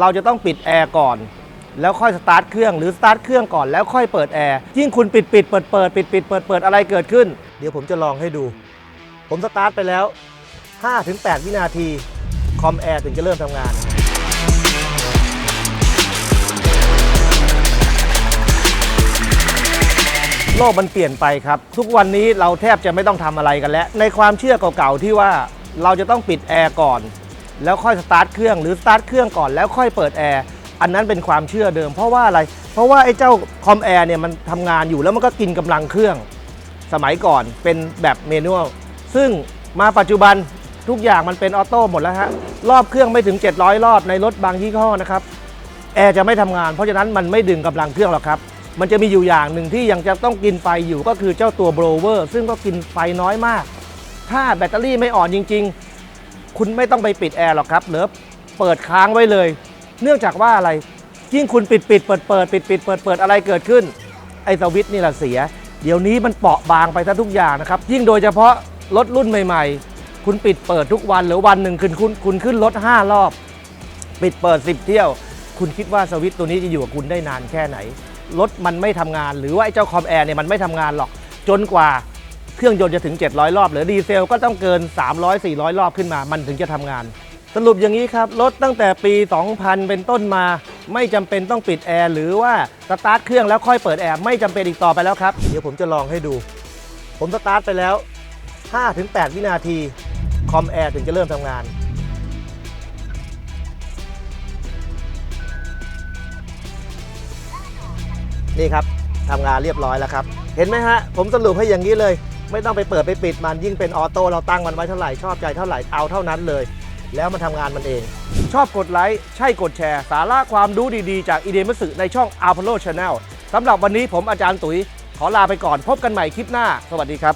เราจะต้องปิดแอร์ก่อน แล้วค่อยสตาร์ทเครื่องหรือสตาร์ทเครื่องก่อนแล้วค่อยเปิดแอร์ยิ่งคุณปิดปิดเปิดเปิดปิดปิดเปิดเปิดอะไรเกิดขึ้น เดี๋ยวผมจะลองให้ดู ผมสตาร์ทไปแล้ว 5-8 วินาทีคอมแอร์ถึงจะเริ่มทำงานโลกมันเปลี่ยนไปครับ ทุกวันนี้เราแทบจะไม่ต้องทำอะไรกันแล้ว ในความเชื่อเก่าๆที่ว่าเราจะต้องปิดแอร์ก่อน แล้วค่อยสตาร์ทเครื่องหรือสตาร์ทเครื่องก่อนแล้วค่อยเปิดแอร์อันนั้นเป็นความเชื่อเดิม เพราะว่าอะไร เพราะว่าไอ้เจ้าคอมแอร์เนี่ยมันทำงานอยู่แล้วมันก็กินกำลังเครื่อง สมัยก่อนเป็นแบบเมนูลซึ่งมาปัจจุบันทุกอย่างมันเป็นออโต้หมดแล้วฮะรอบเครื่องไม่ถึง 700 รอบในรถบางยี่ห้อนะครับแอร์จะไม่ทำงานเพราะฉะนั้นมันไม่ดึงกำลังเครื่องหรอกครับ มันจะมีอยู่อย่างหนึ่งที่ยังจะต้องกินไฟอยู่ก็คือเจ้าตัวโบรเวอร์ซึ่งก็กินไฟน้อยมาก ถ้าแบตเตอรี่ไม่อ่อนจริง ๆ คุณไม่ต้องไปปิดแอร์หรอกครับหลือเปิดค้างไว้เลย เนื่องจากว่าอะไรยิ่งคุณปิดปิดเปิดเปิดปิดปิดเปิดเปิดอะไรเกิดขึ้น ไอ้สวิตช์นี่แหละเสีย เดี๋ยวนี้มันเปราะบางไปซะทุกอย่างนะครับ ยิ่งโดยเฉพาะรถรุ่นใหม่ ๆ คุณปิดเปิดทุกวันหรือวันหนึ่งคุณคุณคุณขึ้นรถ5รอบ ปิดเปิด 10 เที่ยว คุณคิดว่าสวิตช์ตัวนี้จะอยู่กับคุณได้นานแค่ไหนรถมันไม่ทำงาน หรือว่าไอ้เจ้าคอมแอร์เนี่ยมันไม่ทำงานหรอกจนกว่า เครื่องยนต์จะถึง 700 รอบ หรือดีเซลก็ต้องเกิน 300-400 รอบขึ้นมา มันถึงจะทำงาน สรุปอย่างนี้ครับ รถตั้งแต่ปี 2000 เป็นต้นมา ไม่จำเป็นต้องปิดแอร์หรือว่าสตาร์ทเครื่องแล้วค่อยเปิดแอร์ไม่จำเป็นอีกต่อไปแล้วครับ เดี๋ยวผมจะลองให้ดู ผมสตาร์ทไปแล้ว 5-8 วินาทีคอมแอร์ถึงจะเริ่มทำงานนี่ครับทำงานเรียบร้อยแล้วครับ เห็นไหมฮะ ผมสรุปให้อย่างนี้เลย ไม่ต้องไปเปิดไปปิดมันยิ่งเป็นออโต้เราตั้งมันไว้เท่าไหร่ชอบใจเท่าไหร่เอาเท่านั้นเลย แล้วมันทำงานมันเอง ชอบกดไลค์ใช่กดแชร์ สาระความรู้ดีๆ จากอีเดมัสึในช่อง a p o l o Channel สำหรับวันนี้ผมอาจารย์ตุ๋ย ขอลาไปก่อนพบกันใหม่คลิปหน้า สวัสดีครับ